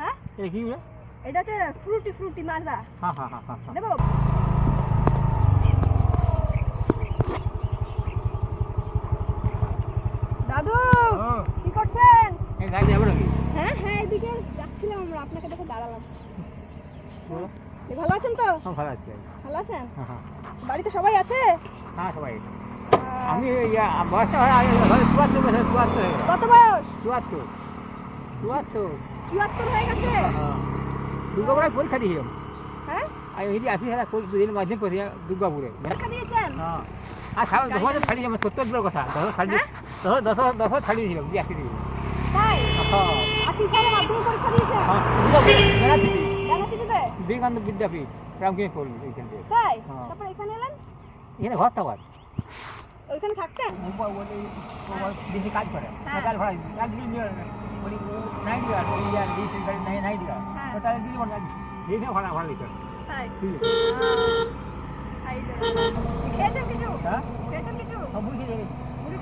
হ্যাঁ? এটা কি এটা হচ্ছে ফ্রুটি ফ্রুটি হ্যাঁ হ্যাঁ হ্যাঁ হ্যাঁ দেবো? দাদু হ্যাঁ। কি করছেন? এই গাড়ি যাব নাকি? হ্যাঁ হ্যাঁ এদিকে যাচ্ছিলাম আমরা। আপনাকে দেখে দাঁড়ালাম। ভালো আছেন তো? হ্যাঁ ভালো আছি ভালো আছেন? হ্যাঁ বাড়িতে সবাই আছে? হ্যাঁ সবাই আমি বয়সটা হয় আগে। কত বয়স? চুয়াত্তর। চুয়াত্তর। চুয়াত্তর হয়ে গেছে? হ্যাঁ দুর্গাপুরে পরীক্ষা দিয়েছিলাম। হ্যাঁ? ওই যে আসি হাজার দিন মাধ্যমিক পরীক্ষা দুর্গাপুরে। দেখা দিয়েছেন? হ্যাঁ। আর সারা দশ হাজার ছাড়িয়ে আমার সত্তর দিনের কথা। দশ ছাড়ি হ্যাঁ? দশ দশ দশ ছাড়িয়ে দিয়েছিলাম দিয়ে আসি দিয়েছিলাম তাই? হ্যাঁ। আশি সালে মাধ্যমিক পরীক্ষা দিয়েছেন? হ্যাঁ দুর্গাপুরে মেলা থেকে দেখাচ্ছি যেতে বিবেকানন্দ বিদ্যাপীঠ রামকৃষ্ণ পড়লি এইখান থেকে তাই? হ্যাঁ। তারপর এখানে এলেন? এখানে ঘর থাকার ওইখানে থাকতেন? কাজ করে। ঠিক আছে খেয়েছেন কিছু খেয়েছেন কিছু মুড়ি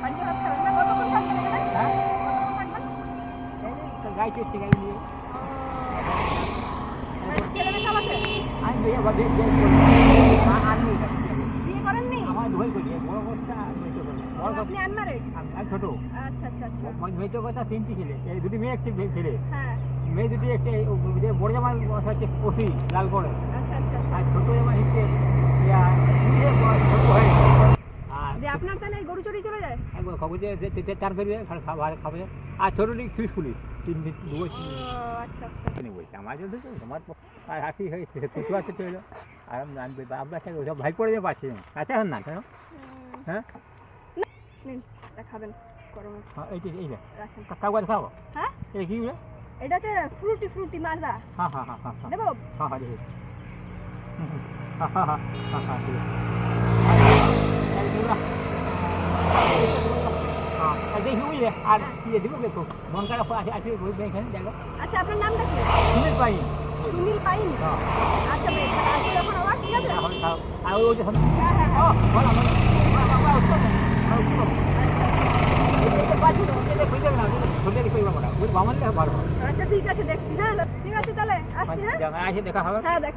বাড়িতে ভাত খাবেন না কতক্ষণ থাকবেন এখানে কতক্ষণ থাকবেন গাই চেষ্টা গাই দিয়ে বাড়িতে ছেলে মেয়ে সব আছে আমি বিয়ে বা বিয়ে বিয়ে আনবি বিয়ে করেননি আমার ধুই করি বড় কথা মেয়েটো করি বড় ছোট। আচ্ছা আচ্ছা আচ্ছা। কথা তিনটি ছেলে। এই দুটি মেয়ে একটি ছেলে। হ্যাঁ। মেয়ে দুটি একটি যে বড় জামার হচ্ছে ওসি লালগড়ে আচ্ছা আচ্ছা আচ্ছা। আর ছোট জামা হচ্ছে ইয়া আপনার তাহলে গরু চলে যায়? একবার যে চার খাব। আর তিন দিন দু আচ্ছা আচ্ছা। বলছে আমার যদি তো তোমার আর হাসি হয়েছে কিছু আছে চলল আর আমি জানবে বাবা ভাই পড়ে যে পাচ্ছি না না কেন হ্যাঁ? নিন এটা খাবেন গরমে হ্যাঁ, এই যে এই যে। রাখেন। কাগজ খাব? হ্যাঁ? এটা কি রে এটা হচ্ছে ফ্রুটি ফ্রুটি মাজা হ্যাঁ হ্যাঁ হ্যাঁ হ্যাঁ হ্যাঁ। দেবো? হ্যাঁ হ্যাঁ হুম। হ্যাঁ হ্যাঁ হ্যাঁ হ্যাঁ হ্যাঁ হ্যাঁ, দিব। এখানে দেখো। আচ্ছা আপনার নামটা কি? শুনে পাই সুনীল পাইন? হ্যাঁ। আচ্ছা বেশ আবার ঠিক আছে? আর ওই হ্যাঁ হ্যাঁ ও হ্যাঁ বলা বলা বাবা উঠো না উঠো আচ্ছা ঠিক আছে দেখছি। হ্যাঁ ঠিক আছে তাহলে আসছি হ্যাঁ? দেখা হবে। হ্যাঁ দেখো